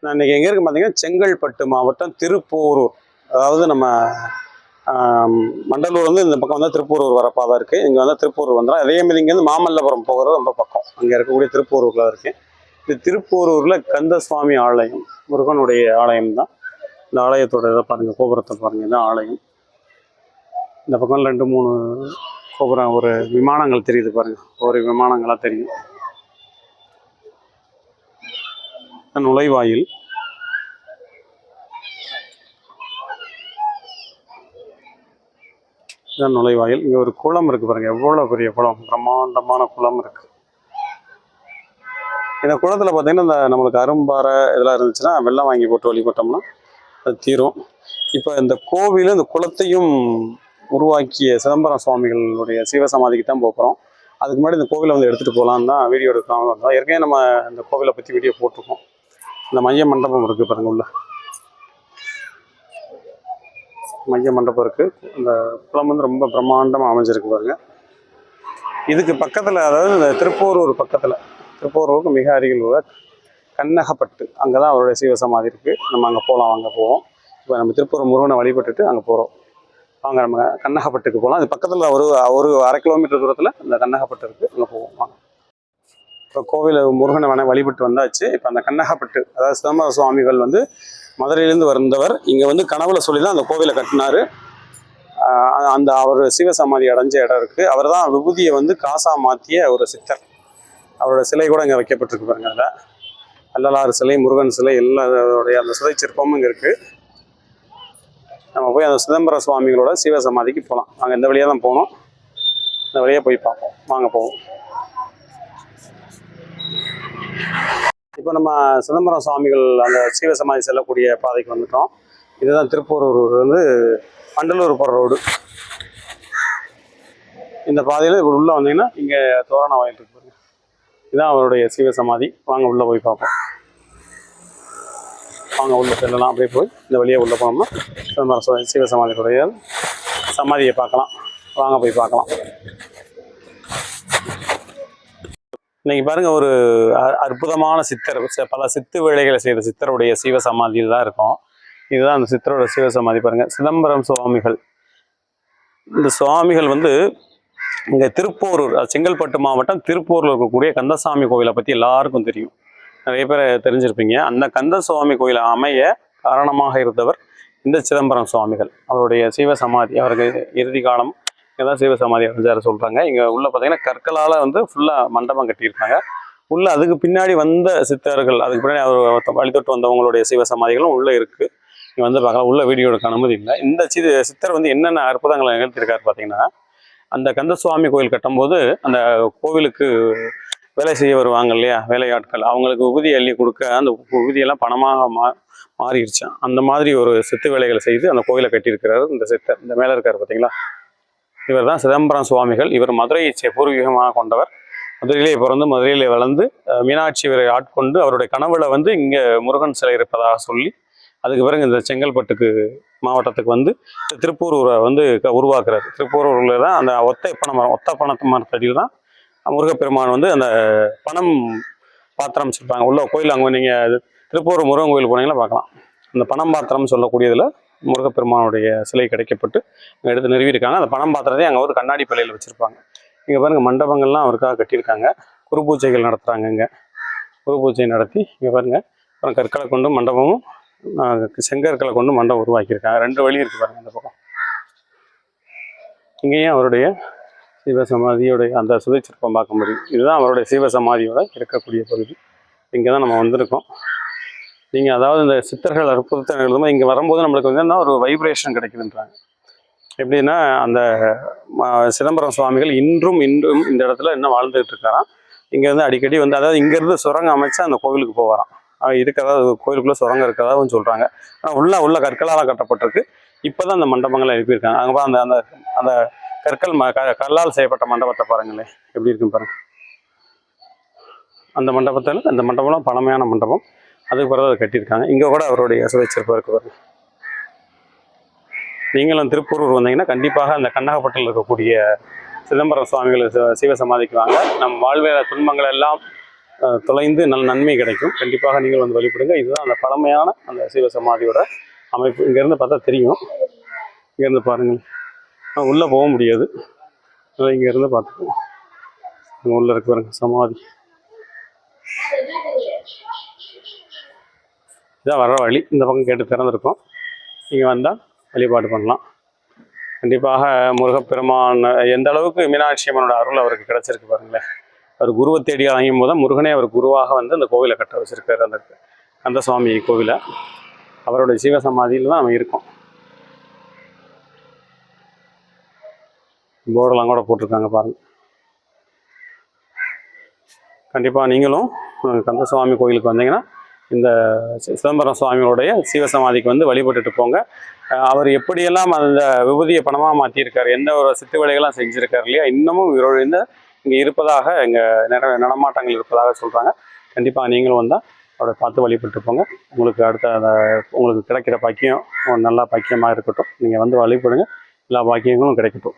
நான் இன்னைக்கு எங்கே இருக்கு பார்த்தீங்கன்னா செங்கல்பட்டு மாவட்டம் திருப்போரூர். அதாவது நம்ம மண்டலூர் வந்து இந்த பக்கம் வந்து திருப்பூரூர் வர பாதை இருக்குது இங்கே வந்து திருப்பூர் வந்துடும் அதே மாதிரி இங்கேருந்து மாமல்லபுரம் போகிறது ரொம்ப பக்கம். அங்கே இருக்கக்கூடிய திருப்பூரூரில் இருக்குது இது திருப்பூரூரில் கந்தசுவாமி ஆலயம். முருகனுடைய ஆலயம் தான். இந்த ஆலயத்தோட இதை பாருங்கள் கோபுரத்தை பாருங்கள் இதான் ஆலயம். இந்த பக்கம் ரெண்டு மூணு கோபுரம் ஒரு விமானங்கள் தெரியுது பாருங்கள் ஒரு விமானங்களாக தெரியும். நுழைவாயில். இதுதான் நுழைவாயில். இங்கே ஒரு குளம் இருக்கு பாருங்க. எவ்வளோ பெரிய குளம்? பிரம்மாண்டமான குளம் இருக்கு. இந்த குளத்தில் பார்த்திங்கன்னா இந்த நம்மளுக்கு அரும்பாறை இதெல்லாம் இருந்துச்சுன்னா வெள்ளம் வாங்கி போட்டு வழிபட்டோம்னா அது தீரும். இப்போ இந்த கோவில் இந்த குளத்தையும் உருவாக்கிய சிதம்பரம் சுவாமிகளுடைய சிவசமாதிக்கு தான் போகிறோம் அதுக்கு முன்னாடி இந்த கோவிலை வந்து எடுத்துகிட்டு போகலான்னு தான் வீடியோ எடுக்கலாம் வந்தோம். ஏற்கனவே நம்ம இந்த கோவிலை பற்றி வீடியோ போட்டிருக்கோம். இந்த மைய மண்டபம் இருக்குது பாருங்க உள்ள. மைய மண்டபம் இருக்குது இந்த குளம் வந்து ரொம்ப பிரம்மாண்டமாக அமைஞ்சிருக்கு பாருங்க. இதுக்கு பக்கத்தில் அதாவது இந்த திருப்போரூர் பக்கத்தில் திருப்போரூருக்கு மிக அருகில் உள்ள கண்ணகப்பட்டு அங்கே தான் அவருடைய சிவசமாதி இருக்குது நம்ம அங்கே போகலாம் அங்கே போவோம். இப்போ நம்ம திருப்பூர் முருகனை வழிபட்டுட்டு அங்கே போகிறோம் வாங்க நம்ம கண்ணகப்பட்டுக்கு போகலாம் அது பக்கத்தில் ஒரு ஒரு அரை கிலோமீட்டர் தூரத்தில் இந்த கண்ணகப்பட்டு இருக்குது அங்கே இப்போ கோவில் முருகனை வேணா வழிபட்டு வந்தாச்சு. இப்போ அந்த கண்ணகப்பட்டு அதாவது சிதம்பர சுவாமிகள் வந்து மதுரையிலேருந்து வந்தவர். இங்கே வந்து கனவுல சொல்லி தான் அந்த கோவிலை கட்டினாரு. அந்த அவர் சிவசமாதி அடைஞ்ச இடம் இருக்குது அவர் தான் விபூதியை வந்து காசா மாற்றிய ஒரு சித்தர். அவரோட சிலை கூட இங்கே வைக்கப்பட்டிருக்கு பாருங்க அதில். அல்லலாறு சிலை முருகன் சிலை எல்லாருடைய அந்த சிலை சிற்பமும் இங்கே இருக்குது நம்ம போய் அந்த சிதம்பர சுவாமிகளோட சிவசமாதிக்கு போகலாம் நாங்கள் இந்த வழியாக தான் போனோம். இந்த வழியாக போய் பார்ப்போம். வாங்க போவோம். இப்போ நம்ம சிதம்பரம் சுவாமிகள் அந்த சிவசமாதி செல்லக்கூடிய பாதைக்கு வந்துட்டோம். இதுதான் திருப்பூரூர் வந்து அண்டலூர் போகிற ரோடு. இந்த பாதையில் இப்படி உள்ளே வந்தீங்கன்னா இங்கே தோரணம் வாயில் இருக்கு இதுதான் அவருடைய சிவசமாதி வாங்க உள்ளே போய் பார்ப்போம். வாங்க உள்ளே செல்லலாம். அப்படியே போய் இந்த வழியாக உள்ளே போனோம்னா சிதம்பரம் சீவ சிவசமாதியுடைய சமாதியை பார்க்கலாம். வாங்க போய் பார்க்கலாம். இன்னைக்கு பாருங்க ஒரு அ- அற்புதமான சித்தர். ச- பல சித்து வேலைகளை செய்த சித்தருடைய சிவசமாதியில் தான் இருக்கும். இதுதான் அந்த சித்தரோட சிவசமாதி பாருங்க. சிதம்பரம் சுவாமிகள். இந்த சுவாமிகள் வந்து இங்க திருப்போரூர் செங்கல்பட்டு மாவட்டம் திருப்பூரில் இருக்கக்கூடிய கந்தசாமி கோயிலை பத்தி எல்லாருக்கும் தெரியும். நிறைய பேர் தெரிஞ்சிருப்பீங்க. அந்த கந்த சுவாமி கோயிலை அமைய காரணமாக இருந்தவர் இந்த சிதம்பரம் சுவாமிகள். அவருடைய சிவசமாதி அவருக்கு இறுதி காலம் இங்கதான் சிவசமாதி அடைஞ்சாரு சொல்கிறாங்க இங்கே உள்ள பார்த்தீங்கன்னா கற்களால் வந்து ஃபுல்லாக மண்டபம் கட்டியிருக்காங்க. உள்ள அதுக்கு பின்னாடி வந்த சித்தர்கள் அதுக்கு பின்னாடி அவர் வழிதொட்டு வந்தவங்களுடைய சிவசமாதிகளும் உள்ளே இருக்கு. இங்கே வந்து பார்க்கலாம் உள்ள வீடியோ எடுக்க அனுமதி இல்லை. இந்த சி சித்தர் வந்து என்னென்ன அற்புதங்களை நிகழ்த்தியிருக்காரு பார்த்தீங்கன்னா அந்த கந்தசுவாமி கோயில் கட்டும்போது அந்த கோவிலுக்கு வேலை செய்ய வருவாங்க இல்லையா வேலையாட்கள். அவங்களுக்கு உபதி அள்ளி கொடுக்க அந்த உபதியெல்லாம் பணமாக மா மாறிடுச்சான் அந்த மாதிரி ஒரு சித்து வேலைகளை செய்து அந்த கோயிலை கட்டியிருக்கிறாரு இந்த சித்தர். இந்த மேலே இருக்கார் பார்த்தீங்களா இவர் தான் சிதம்பரம் சுவாமிகள். இவர் மதுரையை பூர்வீகமாக கொண்டவர். மதுரையிலே பிறந்து மதுரையிலே வளர்ந்து மீனாட்சி இவரை ஆட்கொண்டு அவருடைய கனவுல வந்து இங்கே முருகன் சிலை இருப்பதாக சொல்லி அதுக்கு பிறகு இந்த செங்கல்பட்டுக்கு மாவட்டத்துக்கு வந்து திருப்பூரூரை வந்து க- உருவாக்குறாரு. திருப்பூரூரில் தான் அந்த ஒத்த பணம் மரம் ஒத்த பணத்து மரத்தடியில் தான் முருகப்பெருமான் வந்து அந்த பணம் பாத்திரம் வச்சுருப்பாங்க. உள்ள கோயில் அங்கே நீங்கள் திருப்பூர் முருகன் கோயில் போனீங்கன்னா பார்க்கலாம். அந்த பணம் பாத்திரம் சொல்லக்கூடியதில் முருகப்பெருமானுடைய சிலை கிடைக்கப்பட்டு அங்கே எடுத்து நிறுவியிருக்காங்க. அந்த பணம் பாத்திரத்தை அங்கே ஒரு கண்ணாடி பிள்ளையில் வச்சுருப்பாங்க. இங்கே பாருங்கள் மண்டபங்கள்லாம் அவருக்காக கட்டியிருக்காங்க. குரு பூஜைகள் நடத்துகிறாங்க இங்கே. குரு பூஜை நடத்தி இங்கே பாருங்கள் அப்புறம் கற்களை கொண்டு மண்டபமும் செங்கற்களை கொண்டு மண்டபம் உருவாக்கியிருக்காங்க. ரெண்டு வழி இருக்குது பாருங்கள் அந்த பக்கம். இங்கேயும் அவருடைய சிவசமாதியோடைய அந்த சுதை சிற்பம் பார்க்க முடியும். இதுதான் அவருடைய சிவசமாதியோட இருக்கக்கூடிய பகுதி. இங்கே தான் நம்ம வந்திருக்கோம். நீங்கள் அதாவது இந்த சித்தர்கள் அற்புதத்தை எழுதும்போது இங்கே வரும்போது நம்மளுக்கு வந்து என்ன ஒரு வைப்ரேஷன் கிடைக்குதுன்றாங்க. எப்படின்னா அந்த சிதம்பரம் சுவாமிகள் இன்றும் இன்றும் இந்த இடத்துல இன்னும் வாழ்ந்துகிட்டு இருக்காராம். இங்கே வந்து அடிக்கடி வந்து அதாவது இங்கேருந்து சுரங்கம் அமைச்சு அந்த கோவிலுக்கு போவாராம். இருக்கிறதா கோயிலுக்குள்ளே சுரங்கம் இருக்கிறதாவும் சொல்கிறாங்க ஆனால் உள்ள உள்ள கற்களால் கட்டப்பட்டிருக்கு. இப்போ தான் அந்த மண்டபங்களை எழுப்பியிருக்காங்க. அங்கே அந்த அந்த அந்த கற்கள் ம க- கல்லால் செய்யப்பட்ட மண்டபத்தை பாருங்களேன். எப்படி இருக்குன்னு பாருங்கள் அந்த மண்டபத்தில் அந்த மண்டபம்லாம் பழமையான மண்டபம். அதுக்கு பிறகு அதை கட்டியிருக்காங்க. இங்கே கூட அவருடைய சுவைச்சிருப்பு இருக்கு நீங்களும் திருப்பூரூர் வந்தீங்கன்னா கண்டிப்பாக அந்த கண்ணகப்பட்டில் இருக்கக்கூடிய சிதம்பரம் சுவாமிகள் சி- சிவசமாதிக்கு வாங்க. நம் வாழ்வியல துன்பங்கள் எல்லாம் தொலைந்து நல்ல நன்மை கிடைக்கும். கண்டிப்பாக நீங்கள் வந்து வழிபடுங்க. இதுதான் அந்த பழமையான அந்த சிவ சமாதியோட அமைப்பு. இங்கேருந்து பார்த்தா தெரியும். இங்கேருந்து பாருங்கள். உள்ளே போக முடியாது. இங்கேருந்து பார்த்துக்கோங்க உள்ளே இருக்கு பாருங்கள் சமாதி. இதான் வர்ற வழி. இந்த பக்கம் கேட்டு திறந்திருக்கும். நீங்கள் வந்தால் வழிபாடு பண்ணலாம். கண்டிப்பாக முருகப்பெருமான் எந்த அளவுக்கு மீனாட்சி அம்மனோட அருள் அவருக்கு கிடச்சிருக்கு பாருங்களேன். அவர் குருவை தேடி அழையும் போது முருகனே அவர் குருவாக வந்து அந்த கோவிலை கட்ட வச்சுருக்காரு. அந்த கந்தசுவாமி கோவிலை. அவருடைய சிவசமாதியில் தான் நம்ம இருக்கோம். போர்டெல்லாம் கூட போட்டிருக்காங்க பாருங்க. கண்டிப்பாக நீங்களும் கந்தசுவாமி கோயிலுக்கு வந்தீங்கன்னா இந்த சி- சிதம்பரம் சுவாமியோடைய சிவசமாதிக்கு வந்து வழிபட்டுட்டு போங்க. அவர் எப்படியெல்லாம் அந்த விபூதியை பணமாக மாற்றியிருக்காரு எந்த ஒரு சித்து வேலைகள்லாம் செஞ்சுருக்காரு இல்லையா இன்னமும் உயிரோடு இங்கே இருப்பதாக இங்கே நட நடமாட்டங்கள் இருப்பதாக சொல்கிறாங்க கண்டிப்பாக நீங்களும் வந்தால் அவரை பார்த்து வழிபட்டு போங்க. உங்களுக்கு அடுத்த அந்த உங்களுக்கு கிடைக்கிற பாக்கியம் நல்லா பாக்கியமாக இருக்கட்டும். நீங்கள் வந்து வழிபடுங்க. எல்லா பாக்கியங்களும் கிடைக்கட்டும்.